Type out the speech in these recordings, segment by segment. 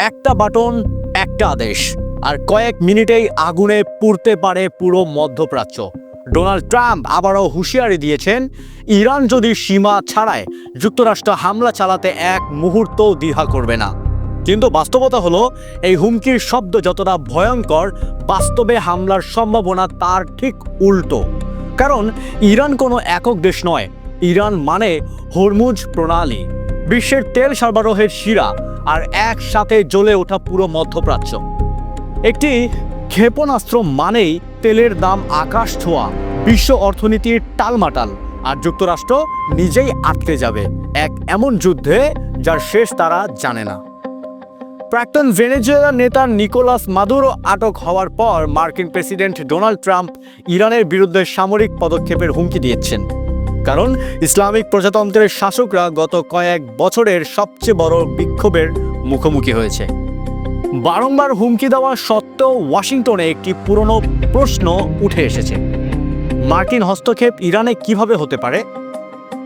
একটা বাটন, একটা আদেশ। আর কয়েক মিনিটেই আগুনে পুড়তে পারে পুরো মধ্যপ্রাচ্য। ডোনাল্ড ট্রাম্প আবারও হুঁশিয়ারি দিয়েছেন, ইরান যদি সীমা ছাড়ায়, যুক্তরাষ্ট্র হামলা চালাতে এক মুহূর্তও দ্বিধা করবে না। কিন্তু বাস্তবতা হলো, এই হুমকির শব্দ যতটা ভয়ঙ্কর, বাস্তবে হামলার সম্ভাবনা তার ঠিক উল্টো। কারণ, ইরান কোনো একক দেশ নয়, ইরান মানে হরমুজ প্রণালী। বিশ্বের তেল সরবরাহের শিরা আর একসাথে জ্বলে ওঠা পুরো মধ্যপ্রাচ্য। একটি ক্ষেপণাস্ত্র মানেই তেলের দাম আকাশ ছোঁয়া, বিশ্ব অর্থনীতির টালমাটাল, আর যুক্তরাষ্ট্র নিজেই আটকে যাবে এক এমন যুদ্ধে যার শেষ তারা জানে না। প্রাক্তন ভেনেজুয়েলা নেতা নিকোলাস মাদুরো আটক হওয়ার পর মার্কিন প্রেসিডেন্ট ডোনাল্ড ট্রাম্প ইরানের বিরুদ্ধে সামরিক পদক্ষেপের হুমকি দিয়েছেন। কারণ ইসলামিক প্রজাতন্ত্রের শাসকরা গত কয়েক বছরের সবচেয়ে বড় বিক্ষোভের মুখোমুখি হয়েছে। বারংবার হুমকি দেওয়া সত্ত্বেও ওয়াশিংটনে একটি পুরনো প্রশ্ন উঠে এসেছে। মার্কিন হস্তক্ষেপ ইরানে কীভাবে হতে পারে?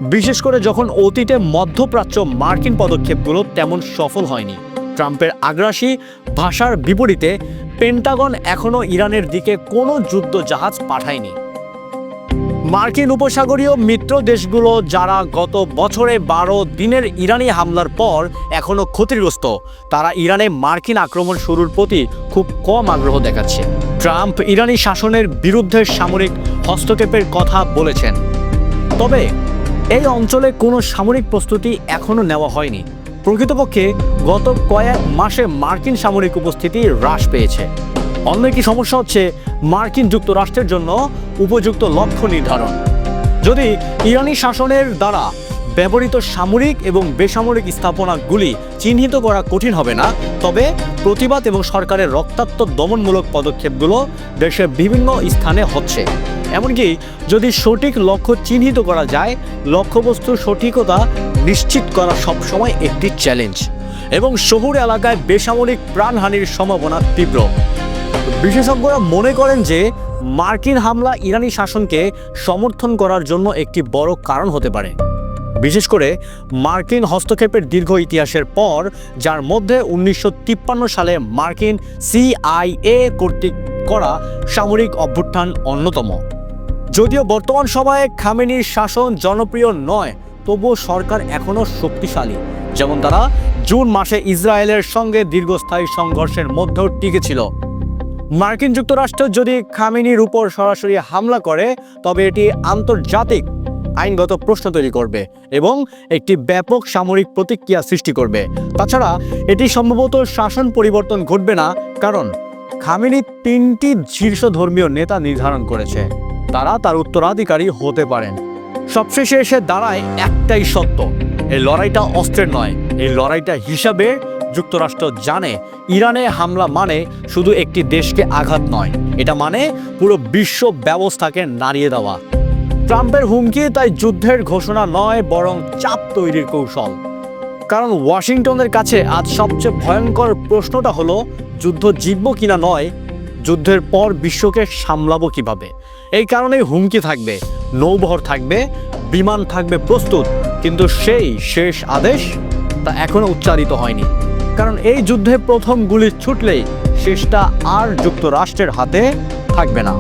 বিশেষ করে যখন অতীতে মধ্যপ্রাচ্য মার্কিন পদক্ষেপগুলো তেমন সফল হয়নি। ট্রাম্পের আগ্রাসী ভাষার বিপরীতে পেন্টাগন এখনও ইরানের দিকে কোনো যুদ্ধ জাহাজ পাঠায়নি। মার্কিন উপসাগরীয় মিত্র দেশগুলো যারা গত বছরে বারো দিনের ইরানি হামলার পর এখনও ক্ষতিগ্রস্ত, তারা ইরানে মার্কিন আক্রমণ শুরুর প্রতি খুব কম আগ্রহ দেখাচ্ছে। ট্রাম্প ইরানি শাসনের বিরুদ্ধে সামরিক হস্তক্ষেপের কথা বলেছেন। তবে এই অঞ্চলে কোনো সামরিক প্রস্তুতি এখনও নেওয়া হয়নি। প্রকৃতপক্ষে গত কয়েক মাসে মার্কিন সামরিক উপস্থিতি হ্রাস পেয়েছে। অন্য একটি সমস্যা হচ্ছে? মার্কিন যুক্তরাষ্ট্রের জন্য উপযুক্ত লক্ষ্য নির্ধারণ। যদি ইরানি শাসনের দ্বারা ব্যবহৃত সামরিক এবং বেসামরিক স্থাপনাগুলি চিহ্নিত করা কঠিন হবে না, তবে প্রতিবাদ এবং সরকারের রক্তাক্ত দমনমূলক পদক্ষেপগুলো দেশের বিভিন্ন স্থানে হচ্ছে। এমনকি যদি সঠিক লক্ষ্য চিহ্নিত করা যায়, লক্ষ্যবস্তুর সঠিকতা নিশ্চিত করা সবসময় একটি চ্যালেঞ্জ। এবং শহুর এলাকায় বেসামরিক প্রাণহানির সম্ভাবনা তীব্র। বিশেষজ্ঞরা মনে করেন যে মার্কিন হামলা ইরানি শাসনকে সমর্থন করার জন্য একটি বড় কারণ হতে পারে। বিশেষ করে মার্কিন হস্তক্ষেপের দীর্ঘ ইতিহাসের পর, যার মধ্যে উনিশশো তিপ্পান্ন সালে মার্কিন সিআইএ কর্তৃক করা সামরিক অভ্যুত্থান অন্যতম। যদিও বর্তমান সময়ে খামেনির শাসন জনপ্রিয় নয়, তবুও সরকার এখনও শক্তিশালী। যেমন তারা জুন মাসে ইসরায়েলের সঙ্গে দীর্ঘস্থায়ী সংঘর্ষের মধ্যেও টিকেছিল মার্কিন যুক্তরাষ্ট্র যদি খামেনির উপর সরাসরি হামলা করে, তবে এটি আন্তর্জাতিক আইনগত প্রশ্ন তৈরি করবে এবং একটি ব্যাপক সামরিক প্রতিক্রিয়া সৃষ্টি করবে। তাছাড়া, এটি সম্ভবত শাসন পরিবর্তন ঘটবে না, কারণ খামেনি তিনটি শীর্ষ ধর্মীয় নেতা নির্ধারণ করেছে। তারা তার উত্তরাধিকারী হতে পারেন। সবশেষে এসে দাঁড়ায় একটাই সত্য এই লড়াইটা অস্ত্রের নয় এই লড়াইটা হিসাবে যুক্তরাষ্ট্র জানে ইরানে হামলা মানে শুধু একটি দেশকে আঘাত নয়। এটা মানে পুরো বিশ্ব ব্যবস্থাকে নাড়িয়ে দেওয়া। ট্রাম্পের হুমকি তাই যুদ্ধের ঘোষণা নয়, বরং চাপ তৈরির কৌশল। কারণ ওয়াশিংটনের কাছে আজ সবচেয়ে ভয়ঙ্কর প্রশ্নটা হলো, যুদ্ধ জিতব কিনা নয়, যুদ্ধের পর বিশ্বকে সামলাবো কীভাবে? এই কারণে হুমকি থাকবে, নৌবহর থাকবে, বিমান থাকবে প্রস্তুত, কিন্তু সেই শেষ আদেশ তা এখনও উচ্চারিত হয়নি। কারণ এই যুদ্ধে প্রথম গুলি ছুটলেই শেষটা আর যুক্তরাষ্ট্রের হাতে থাকবে না।